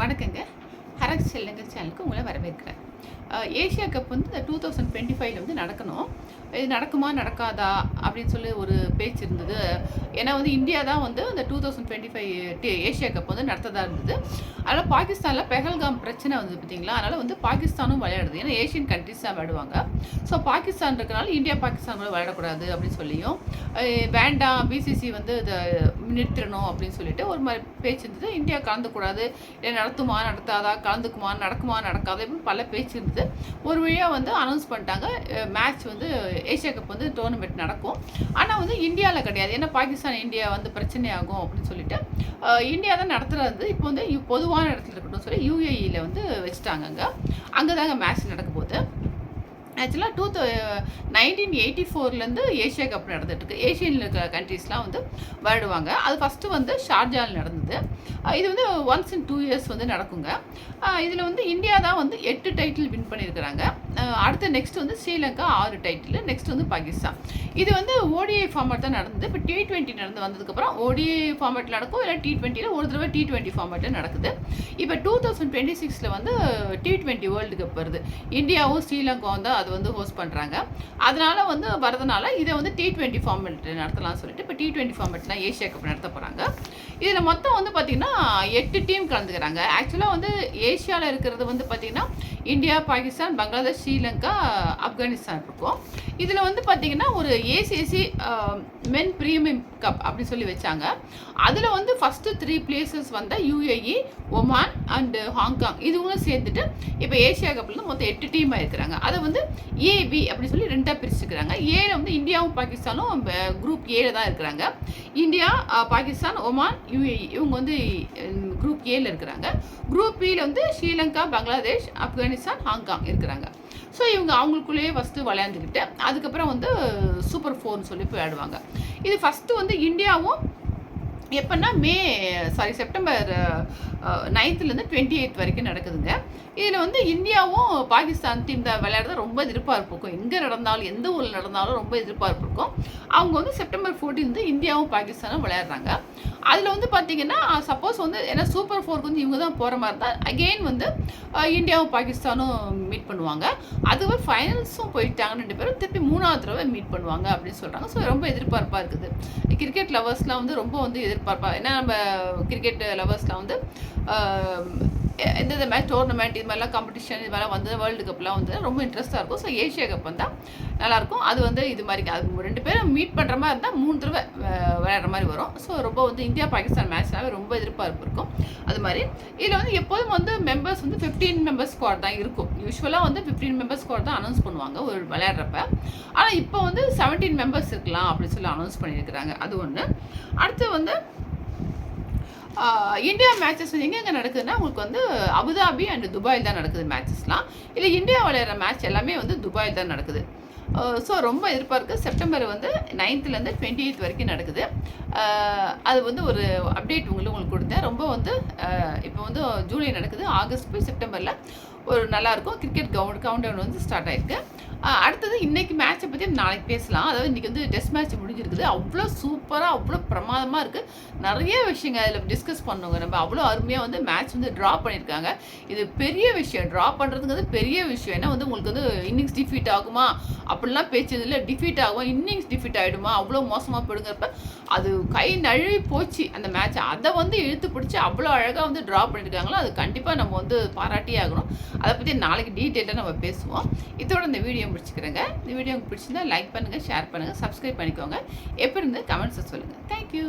வணக்கங்க. ஹரக் செல்லுங்கள் சேனலுக்கு உங்களை வரவேற்கிறேன். ஏஷியா கப் வந்து இந்த டூ தௌசண்ட் டுவெண்ட்டி ஃபைவ்ல வந்து நடக்கணும். இது நடக்குமா நடக்காதா அப்படின்னு சொல்லி ஒரு பேச்சு இருந்தது. ஏன்னா வந்து இந்தியா தான் வந்து இந்த two thousand twenty five Asia cup வந்து நடத்ததாக இருந்தது. அதனால் பாகிஸ்தானில் பெஹல்காம் பிரச்சனை வந்தது பார்த்தீங்களா? அதனால் வந்து பாகிஸ்தானும் விளையாடுது. ஏன்னா ஏஷியன் கண்ட்ரிஸ் தான் விளையாடுவாங்க. ஸோ பாகிஸ்தான் இருக்கனால இந்தியா பாகிஸ்தான் கூட விளையாடக்கூடாது அப்படின்னு சொல்லியும் வேண்டாம். பிசிசி வந்து இதை நிறுத்திடணும் அப்படின்னு சொல்லிட்டு ஒரு மாதிரி பேச்சு இருந்தது. இந்தியா கலந்துக்கூடாது. இல்லை நடத்துமா நடத்தாதா கலந்துக்குமா நடக்குமா நடக்காதா இப்படின்னு பல பேச்சு இருந்தது. ஒரு வழியாக வந்து அனௌன்ஸ் பண்ணிட்டாங்க. மேட்ச் வந்து ஏஷியா கப் வந்து டோர்னமெண்ட் நடக்கும். ஆனால் வந்து இந்தியாவில் கிடையாது. ஏன்னா பாகிஸ்தான் இந்தியா வந்து பிரச்சனை ஆகும் அப்படின்னு சொல்லிட்டு இந்தியா தான் நடத்துறது. இப்போ வந்து பொதுவான இடத்துல இருக்கட்டும் சொல்லி யூஏஇயில் வந்து வச்சுட்டாங்க அங்கே அங்கே தாங்க மேட்ச் நடக்கும் ஆக்சுவலாக டூ நைன்டீன் எயிட்டி ஃபோர்லேருந்து ஏஷியா கப் நடந்துட்டுருக்கு. ஏஷியனில் இருக்கிற கண்ட்ரீஸ்லாம் வந்து வருடுவாங்க அது ஃபஸ்ட்டு வந்து ஷார்ஜாவில் நடந்தது. இது வந்து ஒன்ஸ் இன் டூ இயர்ஸ் வந்து நடக்குங்க. இதில் வந்து இந்தியா தான் வந்து எட்டு டைட்டில் வின் பண்ணியிருக்கிறாங்க. அடுத்து நெக்ஸ்ட் வந்து ஸ்ரீலங்கா ஆறு டைட்டில் நெக்ஸ்ட் வந்து பாகிஸ்தான். இது வந்து ஓடிஐ ஃபார்மேட் தான் நடந்தது. இப்போ டி டுவெண்ட்டி நடந்து வந்ததுக்கப்புறம் ஓடிஐ ஃபார்மேட் நடக்கும் இல்லை டி டுவெண்ட்டியில் ஒரு தடவை டி டுவெண்ட்டி ஃபார்மேட்டில் நடக்குது. இப்போ டூ தௌசண்ட் டுவெண்ட்டி சிக்ஸில் வந்து டி டுவெண்ட்டி வேர்ல்டு கப் வருது. இந்தியாவும் ஸ்ரீலங்காவும் தான் அது வந்து ஹோஸ்ட் பண்ணுறாங்க அதனால் வந்து வரதுனால இதை வந்து டி டுவெண்ட்டி ஃபார்மேட் நடத்தலாம்னு சொல்லிட்டு இப்போ டி டுவெண்ட்டி ஃபார்மேட்லாம் ஏஷியா கப் நடத்த போகிறாங்க இதில் மொத்தம் வந்து பார்த்திங்கன்னா எட்டு டீம் கலந்துக்கிறாங்க. ஆக்சுவலாக வந்து ஏஷியாவில் இருக்கிறது வந்து பார்த்திங்கன்னா இந்தியா பாகிஸ்தான் பங்களாதேஷ் ஸ்ரீலங்கா ஆப்கானிஸ்தான் இருக்கும். இதில் வந்து பார்த்திங்கன்னா ஒரு ஏசிஎஸ்சி மென் ப்ரீமியம் கப் அப்படின்னு சொல்லி வச்சாங்க. அதில் வந்து ஃபஸ்ட்டு த்ரீ பிளேசஸ் வந்தால் UAE Oman and Hong Kong இதுவும் சேர்த்துட்டு இப்போ ஏசியா கப்பில் மொத்தம் எட்டு டீம் இருக்கிறாங்க. அதை வந்து ஏபி அப்படின்னு சொல்லி ரெண்டாக பிரிச்சுக்கிறாங்க. ஏல வந்து இந்தியாவும் பாகிஸ்தானும் குரூப் ஏல தான் இருக்கிறாங்க. இந்தியா பாகிஸ்தான் ஒமான் யூஏஇ இவங்க வந்து குரூப் ஏல இருக்கிறாங்க. குரூப் பியில் வந்து ஸ்ரீலங்கா பங்களாதேஷ் ஆப்கானிஸ்தான் ஹாங்காங் இருக்கிறாங்க. ஸோ இவங்க அவங்களுக்குள்ளேயே ஃபஸ்ட்டு விளையாண்டுக்கிட்டு அதுக்கப்புறம் வந்து சூப்பர் ஃபோர்னு சொல்லி விளையாடுவாங்க இது ஃபஸ்ட்டு வந்து இந்தியாவும் எப்போன்னா மே சாரி செப்டம்பர் நைன்த்துலேருந்து டுவெண்ட்டி எயித் வரைக்கும் நடக்குதுங்க. இதில் வந்து இந்தியாவும் பாகிஸ்தான் டீம் தான் விளையாடுறது ரொம்ப எதிர்பார்ப்பு இருக்கும். எங்கே நடந்தாலும் எந்த ஊரில் நடந்தாலும் ரொம்ப எதிர்பார்ப்பு இருக்கும். அவங்க வந்து செப்டம்பர் 14 வந்து இந்தியாவும் பாகிஸ்தானும் விளையாடுறாங்க. அதில் வந்து பார்த்தீங்கன்னா சப்போஸ் வந்து ஏன்னா சூப்பர் ஃபோருக்கு வந்து இவங்க தான் போகிற மாதிரி தான் அகெயின் வந்து இந்தியாவும் பாகிஸ்தானும் மீட் பண்ணுவாங்க. அதுவே ஃபைனல்ஸும் போயிட்டாங்க ரெண்டு பேரும் திருப்பி மூணாவது தடவை மீட் பண்ணுவாங்க அப்படின்னு சொல்கிறாங்க ஸோ ரொம்ப எதிர்பார்ப்பாக இருக்குது. கிரிக்கெட் லவர்ஸ்லாம் வந்து ரொம்ப வந்து எதிர்பார்ப்பா ஏன்னா நம்ம கிரிக்கெட் லவர்ஸ்லாம் வந்து இந்த இந்த மேட்ச் டோர்னமெண்ட் இது மாதிரிலாம் காம்படிஷன் இது மாதிரிலாம் வந்து வேர்ல்டு கப்லாம் வந்து ரொம்ப இன்ட்ரெஸ்ட்டாக இருக்கும். ஸோ ஏஷியா கப் வந்தால் நல்லாயிருக்கும் அது வந்து இது மாதிரி அது ரெண்டு பேரும் மீட் பண்ணுற மாதிரி இருந்தால் மூணு தடவை விளையாடுற மாதிரி வரும். ஸோ ரொம்ப வந்து இந்தியா பாகிஸ்தான் மேட்ச்னாவே ரொம்ப எதிர்பார்ப்பு இருக்கும். அது மாதிரி இதில் வந்து எப்போதும் வந்து மெம்பர்ஸ் வந்து ஃபிஃப்டீன் மெம்பர்ஸ் ஸ்குவாட் தான் இருக்கும். யூஸ்வலாக வந்து ஃபிஃப்டீன் மெம்பர்ஸ் ஸ்குவாட் தான் அனௌன்ஸ் பண்ணுவாங்க ஒரு விளையாடுறப்ப. ஆனால் இப்போ வந்து செவன்டீன் மெம்பர்ஸ் இருக்கலாம் அப்படின்னு சொல்லி அனௌன்ஸ் பண்ணியிருக்கிறாங்க. அது ஒன்று அடுத்து வந்து இந்தியா மேட்சஸ் வந்து எங்கெங்கே நடக்குதுன்னா உங்களுக்கு வந்து அபுதாபி அண்ட் துபாயில் தான் நடக்குது மேட்சஸ்லாம் இல்லை இந்தியா விளையாடுற மேட்ச் எல்லாமே வந்து துபாயில் தான் நடக்குது. ஸோ ரொம்ப எதிர்பார்க்கு செப்டம்பர் வந்து நைன்த்துலேருந்து டுவெண்ட்டி எயித் வரைக்கும் நடக்குது. அது வந்து ஒரு அப்டேட் உங்களுக்கு உங்களுக்கு கொடுத்தேன். ரொம்ப வந்து இப்போ வந்து ஜூலை நடக்குது. ஆகஸ்ட் போய் செப்டம்பரில் ஒரு நல்லாயிருக்கும். கிரிக்கெட் கவுண்ட் கவுண்ட் டவுன் வந்து ஸ்டார்ட் ஆயிருக்கு. அடுத்தது இன்றைக்கி மேட்சை பற்றி நாளைக்கு பேசலாம். அதாவது இன்றைக்கி வந்து டெஸ்ட் மேட்ச் முடிஞ்சிருக்குது. அவ்வளோ சூப்பராக அவ்வளோ பிரமாதமாக இருக்குது நிறைய விஷயங்கள் அதில் டிஸ்கஸ் பண்ணுவோங்க நம்ம அவ்வளோ அருமையாக வந்து மேட்ச் வந்து ட்ரா பண்ணியிருக்காங்க. இது பெரிய விஷயம். ட்ரா பண்ணுறதுங்கிறது பெரிய விஷயம். ஏன்னா வந்து உங்களுக்கு வந்து இன்னிங்ஸ் டிஃபீட் ஆகுமா? அப்படிலாம் பேச்சு இல்லை டிஃபீட் ஆகும்? இன்னிங்ஸ் டிஃபீட் ஆகிடுமா அவ்வளோ மோசமாக போயிடுங்கிறப்ப அது கை நழுவி போச்சு அந்த மேட்ச் அதை வந்து இழுத்து பிடிச்சி அவ்வளோ அழகாக வந்து ட்ரா பண்ணியிருக்காங்களோ அது கண்டிப்பாக நம்ம வந்து பாராட்டியே ஆகணும். அதை பற்றி நாளைக்கு டீட்டெயிலாக நம்ம பேசுவோம். இதோட இந்த வீடியோ முடிச்சுக்கிறேங்க. இந்த வீடியோ உங்களுக்கு பிடிச்சிருந்தா லைக் பண்ணுங்கள் ஷேர் பண்ணுங்கள் சப்ஸ்கிரைப் பண்ணிக்கோங்க. எப்படி இருந்து கமெண்ட்ஸை சொல்லுங்கள் தேங்க்யூ